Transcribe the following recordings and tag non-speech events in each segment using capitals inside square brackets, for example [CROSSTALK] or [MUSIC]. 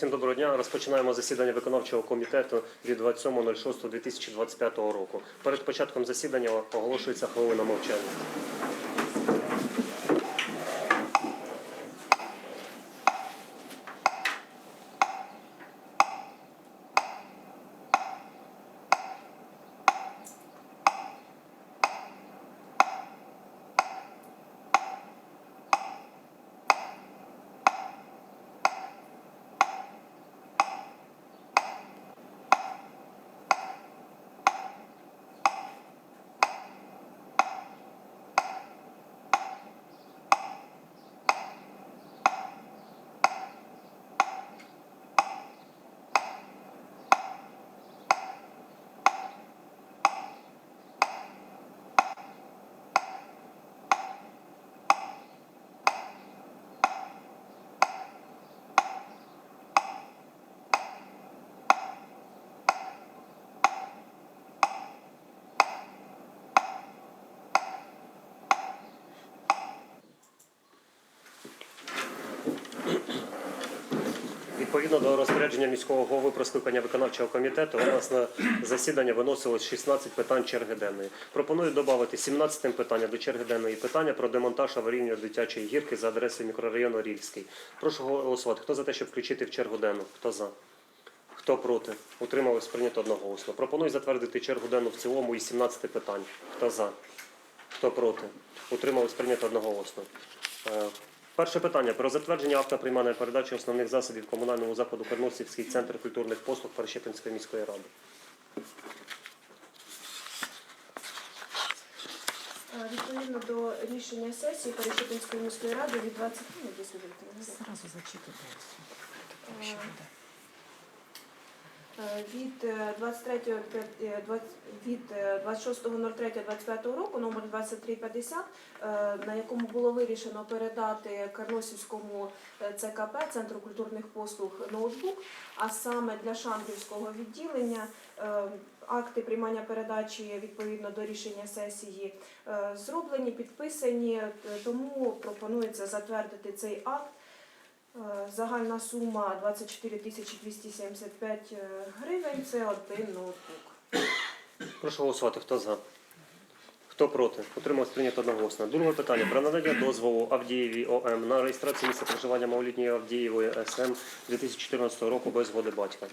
Всім доброго дня. Розпочинаємо засідання виконавчого комітету від 27.06.2025 року. Перед початком засідання оголошується хвилина мовчання. Відповідно до розпорядження міського голови про скликання виконавчого комітету, у нас на засідання виносилось 16 питань черги денної. Пропоную додати 17 питання до черги денної питання про демонтаж аварійної дитячої гірки за адресою мікрорайону Рільський. Прошу голосувати. Хто за те, щоб включити в чергу денну? Хто за? Хто проти? Утримались прийнято одноголосно. Пропоную затвердити чергу денну в цілому із 17 питань. Хто за? Хто проти? Утримались прийнято одноголосно. Е, Перше питання про затвердження акта приймання передачі основних засобів комунальному закладу Карносівський центр культурних послуг Перещепинської міської ради. Е, Відповідно до рішення сесії Перещепинської міської ради від 20... Ну, десь Зразу відповіли. Від е, 23, е, 20 від е, 26.03.25 року номер 2350, е, на якому було вирішено передати Карносівському е, ЦКП Центру культурних послуг ноутбук, а саме для Шамбівського відділення е, акти приймання передачі відповідно до рішення сесії е, зроблені, підписані, е, тому пропонується затвердити цей акт. Е, Загальна сума 24 тисячі 275 е, гривень. Це один ноутбук. Прошу голосувати. Хто за? Хто проти? Отримав прийнято одноголосно. Друге питання про надання дозволу Авдієві ОМ на реєстрацію місця проживання малолітньої Авдієвої СМ 2014 року без згоди батька.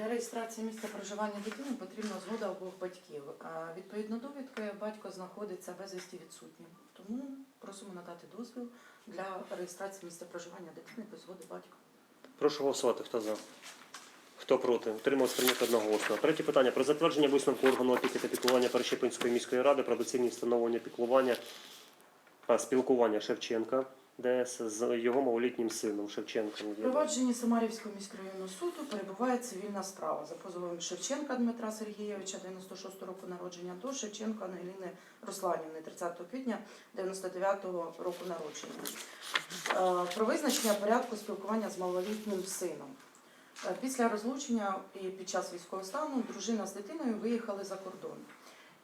Для реєстрації місця проживання дитини потрібна згода обох батьків. Відповідно довідки батько знаходиться безвісті відсутнім. Тому просимо надати дозвіл для реєстрації місця проживання дитини без згоди батька. Прошу голосувати. Хто за? Хто проти? Утрималось прийнято одноголосно. Третє питання про затвердження висновку органу опіки та піклування Перещепинської міської ради про доцільність встановлення піклування а, спілкування Шевченка ДС з його малолітнім сином Шевченком. В провадженні Самарівського міськрайонного суду перебуває цивільна справа за позовом Шевченка Дмитра Сергійовича, 96 року народження, до Шевченка Ангеліни Русланівни, 30 квітня 99 року народження. Е, Про визначення порядку спілкування з малолітнім сином. Е, Після розлучення і під час військового стану дружина з дитиною виїхали за кордон.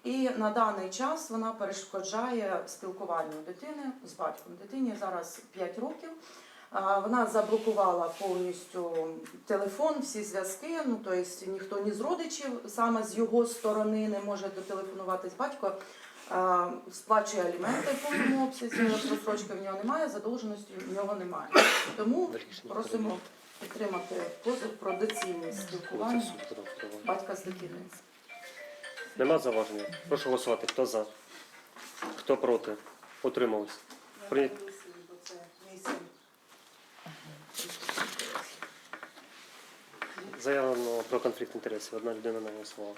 І на даний час вона перешкоджає спілкуванню дитини з батьком. Дитині зараз 5 років. Вона заблокувала повністю телефон, всі зв'язки. Ну тобто ніхто ні з родичів, саме з його сторони, не може дотелефонуватись. Батько а, сплачує аліменти в повному обсязі. Розсрочки в нього немає, задовженості в нього немає. Тому просимо підтримати позов про доцільність спілкування батька з дитиною. Нема заваження. Прошу голосувати. Хто за? Хто проти? Утримались. При... Заявлено про конфлікт інтересів. Одна людина не голосувала.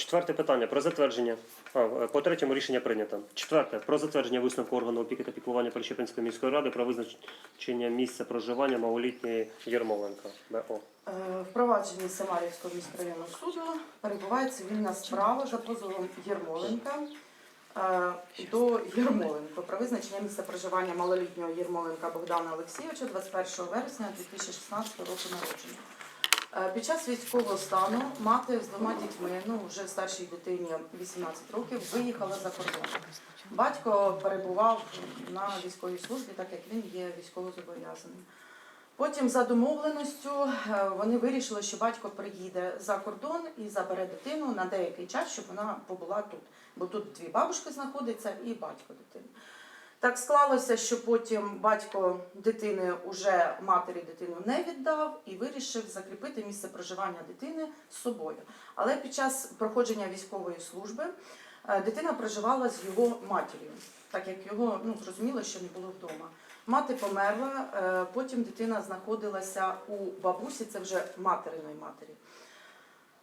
Четверте питання про затвердження. А, е, по третьому рішення прийнято. Четверте про затвердження висновку органу опіки та піклування Перещепинської міської ради про визначення місця проживання малолітньої Єрмоленка. БО. Е, В провадженні Самарівського міськрайонного суду перебуває цивільна справа за позовом Єрмоленка е, до Єрмоленко про визначення місця проживання малолітнього Єрмоленка Богдана Олексійовича 21 вересня 2016 року народження. Е, Під час військового стану мати з двома дітьми, ну вже старшій дитині 18 років, виїхала за кордон. Батько перебував на військовій службі, так як він є військовозобов'язаним. Потім за домовленістю е, вони вирішили, що батько приїде за кордон і забере дитину на деякий час, щоб вона побула тут. Бо тут дві бабушки знаходяться і батько дитини. Так склалося, що потім батько дитини уже матері дитину не віддав і вирішив закріпити місце проживання дитини з собою. Але під час проходження військової служби е, дитина проживала з його матір'ю, так як його ну зрозуміло, що не було вдома. Мати померла, е, потім дитина знаходилася у бабусі, це вже материної матері.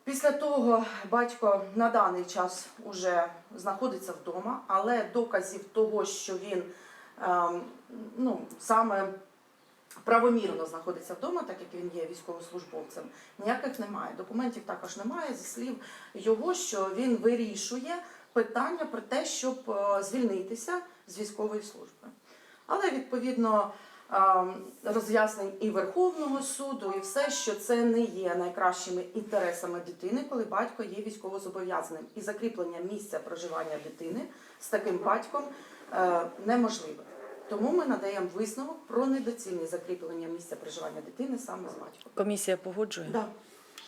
Після того батько на даний час вже знаходиться вдома, але доказів того, що він ем, ну, саме правомірно знаходиться вдома, так як він є військовослужбовцем, ніяких немає. Документів також немає зі слів його, що він вирішує питання про те, щоб е, звільнитися з військової служби. Але відповідно роз'яснень і Верховного суду, і все, що це не є найкращими інтересами дитини, коли батько є військовозобов'язаним. І закріплення місця проживання дитини з таким батьком е, неможливе. Тому ми надаємо висновок про недоцільне закріплення місця проживання дитини саме з батьком. Комісія погоджує? Да.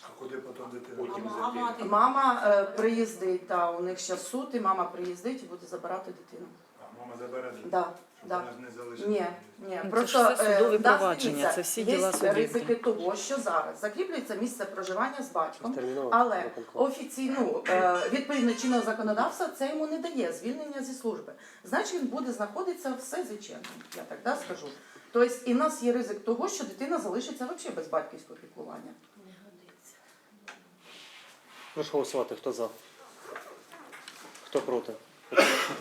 А куди потім дитина? Йти? мати? Мама е, приїздить, та у них ще суд, і мама приїздить і буде забирати дитину. А мама забере дитину? Да, Щоб да. вона ж не. Ні, ні, Ну, просто це ж все судові е, да, провадження, дивіться, це всі є діла судебні. ризики того, що зараз закріплюється місце проживання з батьком, Терміново але офіційно е, відповідно чинного законодавства це йому не дає звільнення зі служби. Значить, він буде знаходитися в СЗЧ, я так да, скажу. Тобто, і в нас є ризик того, що дитина залишиться взагалі без батьківського піклування. Прошу голосувати. Хто за? Хто проти?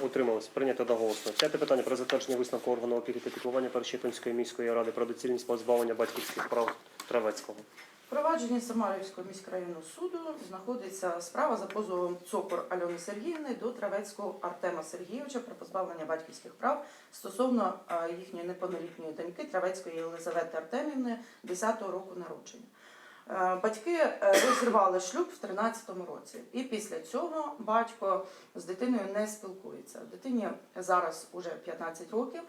Утримались. Прийнято одноголосно. П'яте питання про затвердження висновку органу опіки та піклування Перещепинської міської ради про доцільність позбавлення батьківських прав Травецького. В провадженні Самарівського міськрайонного суду знаходиться справа за позовом Цокор Альони Сергіївни до Травецького Артема Сергійовича про позбавлення батьківських прав стосовно їхньої неповнолітньої доньки Травецької Єлизавети Артемівни 10-го року народження. Е, Батьки е, розірвали шлюб в 13-му році, і після цього батько з дитиною не спілкується. Дитині зараз уже 15 років,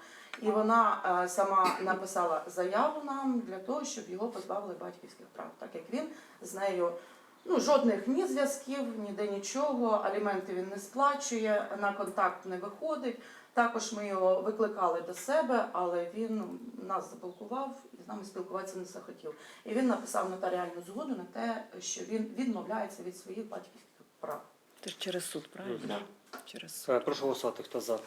і вона е, сама написала заяву нам для того, щоб його позбавили батьківських прав, так як він з нею ну, жодних ні зв'язків, ніде нічого, аліменти він не сплачує, на контакт не виходить. Також ми його викликали до себе, але він нас заблокував і з нами спілкуватися не захотів. І він написав нотаріальну згоду на те, що він відмовляється від своїх батьківських прав. Це ж через суд, правильно? Да. Через суд. Е, Прошу голосувати. Хто за?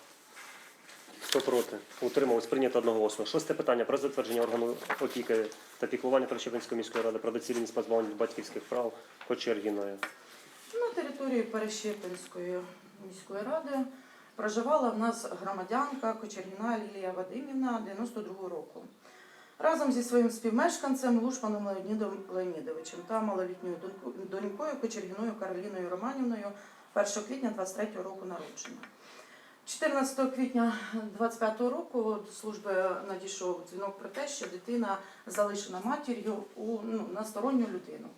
Хто проти? Утримались. Прийнято одноголосно. Шосте питання про затвердження органу опіки та піклування Перещепинської міської ради про доцільність позбавлення батьківських прав Кочергіною. На території Перещепинської міської ради проживала в нас громадянка Кочергіна Лілія Вадимівна 92-го року. Разом зі своїм співмешканцем Лушпаном Леонідом Леонідовичем та малолітньою донькою Кочергіною Кароліною Романівною 1 квітня 23-го року народження. 14 квітня 25-го року до служби надійшов дзвінок про те, що дитина залишена матір'ю ну, на сторонню людину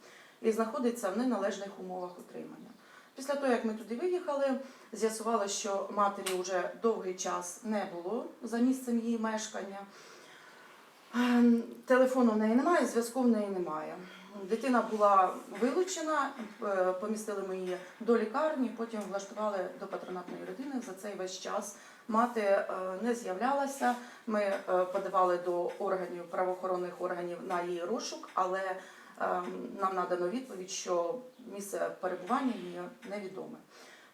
і знаходиться в неналежних умовах утримання. Після того, як ми туди виїхали, з'ясували, що матері вже довгий час не було за місцем її мешкання. Ем, Телефону в неї немає, зв'язку в неї немає. Дитина була вилучена, е, помістили ми її до лікарні, потім влаштували до патронатної родини. За цей весь час мати е, не з'являлася. Ми е, подавали до органів правоохоронних органів на її розшук, але нам надано відповідь, що місце перебування її невідоме.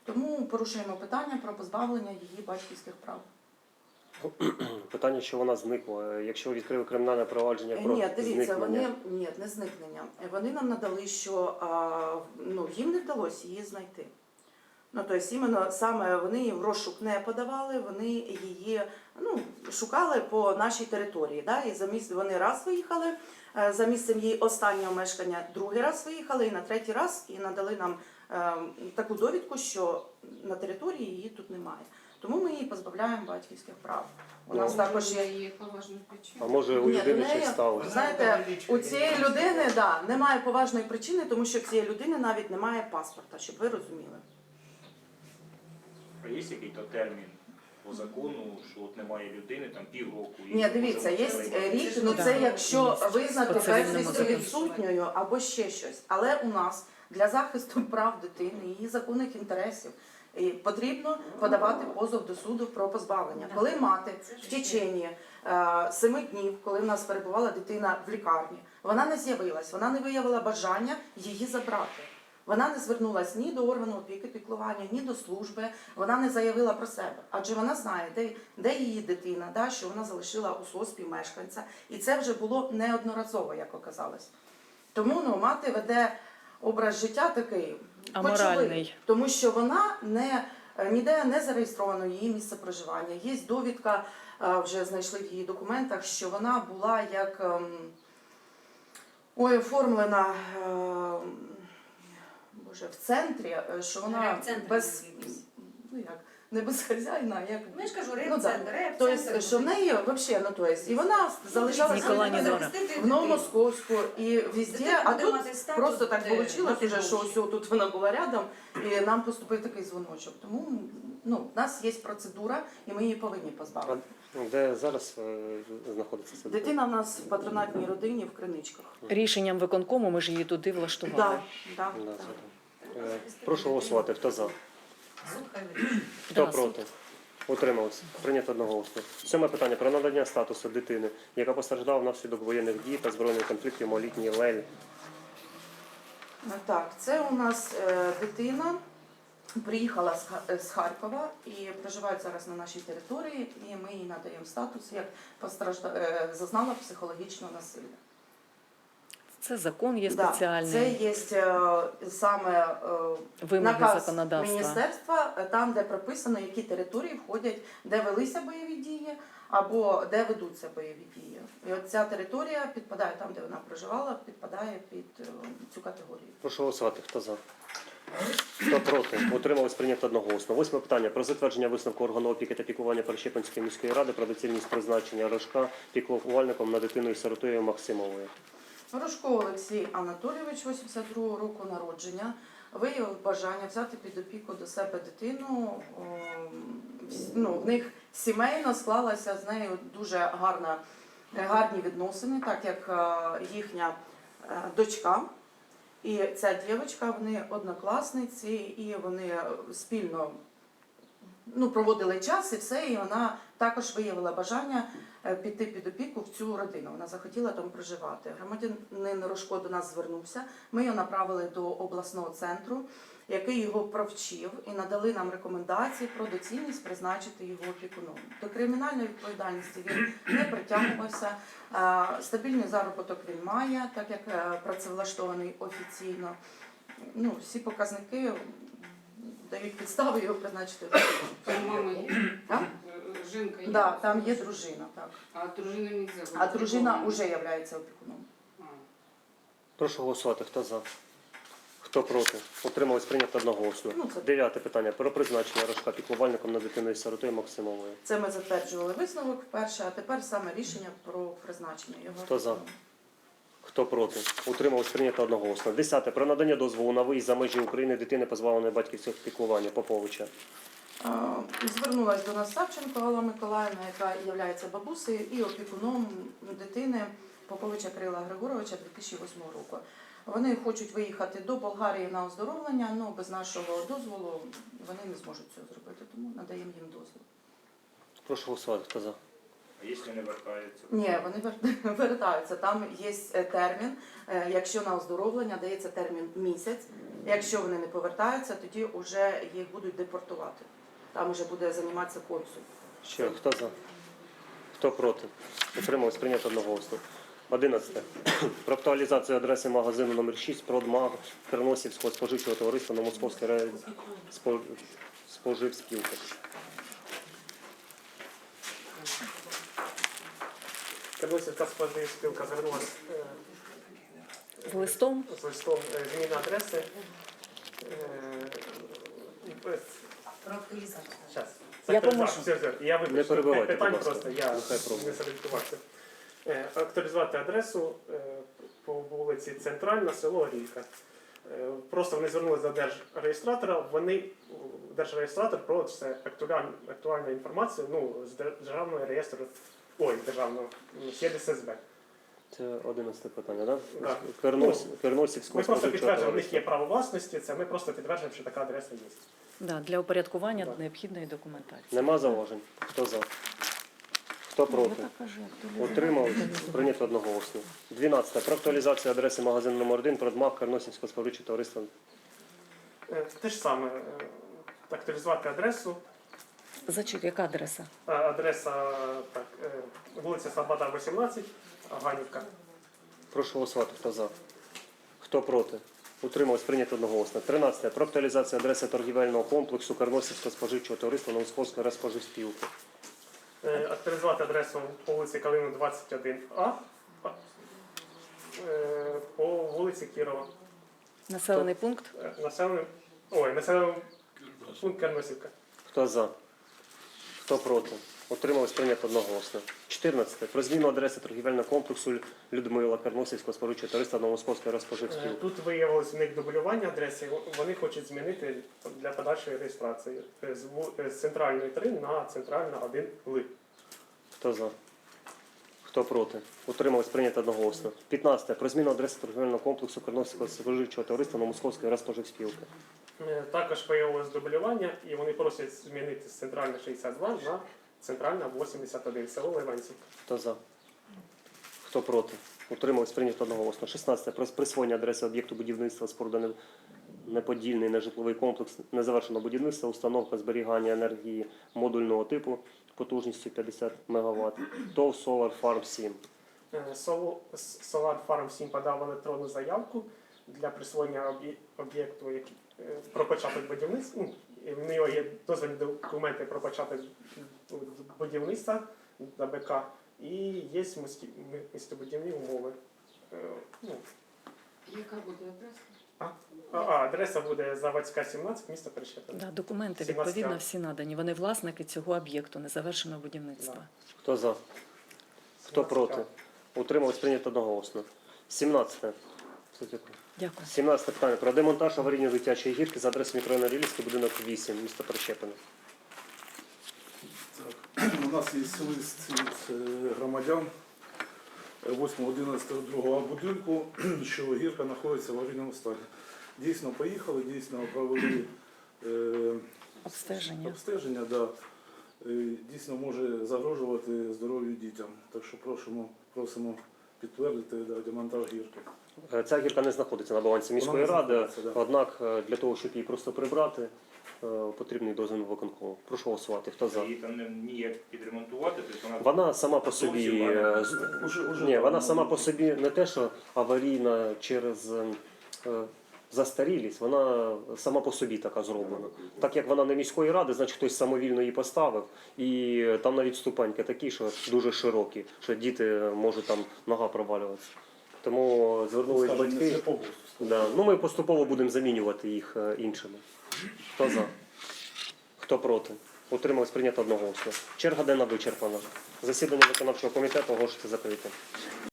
Тому порушуємо питання про позбавлення її батьківських прав. Питання, що вона зникла. Якщо відкрили кримінальне провадження про Ні, дивіться, зникнення. вони ні, не зникнення. Вони нам надали, що а, ну, їм не вдалося її знайти. Ну, тобто, іменно саме вони її в розшук не подавали, вони її ну, шукали по нашій території. Да? І за місць вони раз виїхали, е, за місцем її останнього мешкання другий раз виїхали, і на третій раз і надали нам е, таку довідку, що на території її тут немає. Тому ми її позбавляємо батьківських прав. У нас Ну. також є поважна причина. А може у людини щось сталося? Знаєте, у цієї людини да, немає поважної причини, тому що в цієї людини навіть немає паспорта, щоб ви розуміли. А є який-то термін по закону, що от немає людини, там півроку. і Ні, дивіться, є можливо, рік, ну Да. це якщо визнати По цивільному безвісти закону. відсутньою або ще щось. Але у нас для захисту [LAUGHS] прав дитини, її законних інтересів. і Потрібно подавати позов до суду про позбавлення. Коли мати в течение е, семи днів, коли в нас перебувала дитина в лікарні, вона не з'явилась, вона не виявила бажання її забрати. Вона не звернулась ні до органу опіки піклування, ні до служби. Вона не заявила про себе, адже вона знає, де, де її дитина, да, що вона залишила у соспі мешканця, і це вже було неодноразово, як оказалось. Тому ну, мати веде образ життя такий кочовий, тому що вона не ніде не зареєстровано її місце проживання. Є довідка, е, вже знайшли в її документах, що вона була як ем, ой, оформлена. Ем, в центрі, е, що вона Райцентр без якийсь. ну як не без хазяїна, як Ну, я ж кажу, Ну, реп-центр, да. реп-центр. Тобто, що в неї взагалі, ну то есть, і вона залишалася Ніколані Дора. в Новомосковську і везде, а тут просто так вийшло, уже, що ось тут вона була рядом, і нам поступив такий дзвоночок. Тому ну, в нас є процедура, і ми її повинні позбавити. Де зараз е, знаходиться ця дитина? Дитина в нас в патронатній родині в криничках. Рішенням виконкому ми ж її туди влаштували. Да, да, Да, да. це так. Е, Прошу голосувати. Хто за? Хто проти? Утримався. Прийнято одноголосно. Сьоме питання про надання статусу дитини, яка постраждала внаслідок воєнних дій та збройних конфліктів малітній Лель. Так, це у нас е, дитина. Приїхала з Ха- е, з Харкова і проживає зараз на нашій території, і ми їй надаємо статус як постражда... е, зазнала психологічного насилля. Це закон є Да, спеціальний. Це є е, саме е, Вимоги наказ законодавства. міністерства, е, там, де прописано, які території входять, де велися бойові дії або де ведуться бойові дії. І от ця територія підпадає там, де вона проживала, підпадає під е, цю категорію. Прошу голосувати. Хто за? Хто проти? Утримались прийнято одноголосно. Восьме питання про затвердження висновку органу опіки та піклування Перещепинської міської ради про доцільність призначення Рожка піклувальником над дитиною сиротою Максимовою. Рожко Олексій Анатолійович, 82-го року народження, виявив бажання взяти під опіку до себе дитину. Ну, в них сімейно склалася з нею дуже гарна, гарні відносини, так як е, їхня е, дочка. І ця дівчинка, вони однокласниці, і вони спільно ну, проводили час і все, і вона також виявила бажання е, піти під опіку в цю родину. Вона захотіла там проживати. Громадянин Рожко до нас звернувся. Ми його направили до обласного центру, який його провчив і надали нам рекомендації про доцільність призначити його опікуном. До кримінальної відповідальності він не притягувався. Е, Стабільний заробіток він має, так як е, працевлаштований офіційно. Ну, всі показники дають підстави його призначити. Там мама є. Так? Е, Жінка є. Да, там є дружина, так. А дружина не взяла. А дружина вже є опікуном. Прошу голосувати. Хто за? Хто проти? Утримались прийнято одноголосно. Ну, це- Дев'яте питання про призначення Рожка піклувальником над дитиною сиротою Максимовою. Це ми затверджували висновок вперше, а тепер саме рішення про призначення його. Хто за? Хто проти? Утримались прийнято одноголосно. Десяте про надання дозволу на виїзд за межі України дитини, позбавленої батьківського піклування Поповича. А, Звернулась до нас Савченко Алла Миколаївна, яка є бабусею і опікуном дитини Поповича Крила Григоровича 2008 року. Вони хочуть виїхати до Болгарії на оздоровлення, але без нашого дозволу вони не зможуть цього зробити, тому надаємо їм дозвіл. Прошу голосувати. Хто за? А якщо не вертається? Ні, вони [LAUGHS] вертаються. Там є е, термін. Е, Якщо на оздоровлення дається термін місяць. Якщо вони не повертаються, тоді вже їх будуть депортувати. Там вже буде займатися консул. Ще хто за? Хто проти? Утримались прийнято одноголосно. Одинадцяте. Про актуалізацію адреси магазину номер 6 Продмаг Терносівського споживчого товариства на Московській районі спо- Терносівська споживспілка звернулася З листом з листом е, зміни адреси. Е. Я поможу. Я питань просто, я не зорієнтувався. Е, Актуалізувати адресу по вулиці Центральна, село Орілька. Е, Просто вони звернулися до держреєстратора, вони, держреєстратор проводить все актуальну, актуальну інформацію ну, з державного реєстру, ой, державного, м, з Це 11 питання, так? Так. Кернос, Керносівського Ми просто підтверджуємо, в них є право власності, це ми просто підтверджуємо, що така адреса є. Да, для упорядкування Так. необхідної документації. Нема зауважень? Хто за? Хто проти? Ну, актуалізувати. Утримались? Прийнято одноголосно. 12. Про актуалізацію адреси магазину номер 1 «Продмаг» Керносівського споживчого товариства. Е, Те ж саме, е, актуалізувати адресу, Зачек, яка адреса? А, Адреса так, е, вулиця Слобода, 18, Ганівка. Прошу голосувати. Хто за? Хто проти? Утримались? Прийнято одноголосно. 13. Про актуалізацію адреси торгівельного комплексу Керносівського споживчого товариства Новосковської розпоживспілки. Е, Актуалізувати адресу по вулиці Калину 21А, е, по вулиці Кірова. Населений пункт? Е, Населений, ой, населений пункт Керносівка. Хто за? Хто проти? Утримались прийнято одноголосно. 14. Про зміну адреси торгівельного комплексу Людмила Керносівського споживчого товариства Новомосковської Е, розпоживспілки. Тут виявилось в них дублювання адреси, вони хочуть змінити для подальшої реєстрації е, з е, з центральної 3 на центральна 1 Ли. Хто за? Хто проти? Утримались прийнято одноголосно. 15. Про зміну адреси торгівельного комплексу Керносівського споживчого товариства Новомосковської розпоживспілки. Е, Також виявилось дублювання, і вони просять змінити з центральна 62 на центральна 81, село Ливанцівка. Хто за? Хто проти? Утримались прийнято одноголосно. 16. Про присвоєння адреси об'єкту будівництва споруди неподільний нежитловий комплекс незавершеного будівництва, установка зберігання енергії модульного типу потужністю 50 МВт. ТОВ Solar Farm 7. Е, Соло- С- Solar Farm 7 подав електронну заявку для присвоєння об'єкту який, е, про початок будівництва. Ну, і В нього є дозвільні документи про початок будівництва на БК і є містобудівні умови. Е, Ну, Яка буде адреса? а, а, адреса буде Заводська 17, місто Перещепине. Да, документи 17 відповідно всі надані. Вони власники цього об'єкту незавершеного будівництва. Да. Хто за? Хто 17 проти? Утримались прийнято одноголосно. 17. Дякую. 17 питання про демонтаж аварійної дитячої гірки за адресою мікрорайону Рілівський, будинок 8, місто Прищепине. [CLEARS THROAT] У нас є лист від е, громадян 8.11.2 будинку, [CLEARS THROAT] що гірка знаходиться в аварійному стані. Дійсно поїхали, дійсно провели е, Обстеження. обстеження, да. Дійсно може загрожувати здоров'ю дітям. Так що просимо, просимо підтвердити да, демонтаж гірки. Е, Ця гірка не знаходиться на балансі міської ради, да. однак е, для того, щоб її просто прибрати, е, потрібний дозвіл виконкому. Прошу голосувати. Хто за? Її там не- ніяк підремонтувати, тобто вона Вона сама по собі е, вона. з- Уже- уже ні, вона сама по собі не те, що аварійна через е, застарілість, вона сама по собі така зроблена. Так як вона не міської ради, значить хтось самовільно її поставив, і там навіть ступеньки такі, що дуже широкі, що діти можуть там нога провалюватися. Тому звернулись скажімо, батьки. Да. Ну, ми поступово будемо замінювати їх е, іншими. Хто за? Хто проти? Утрималось прийнято одноголосно. Черга денна вичерпана. Засідання виконавчого комітету оголошується закритим.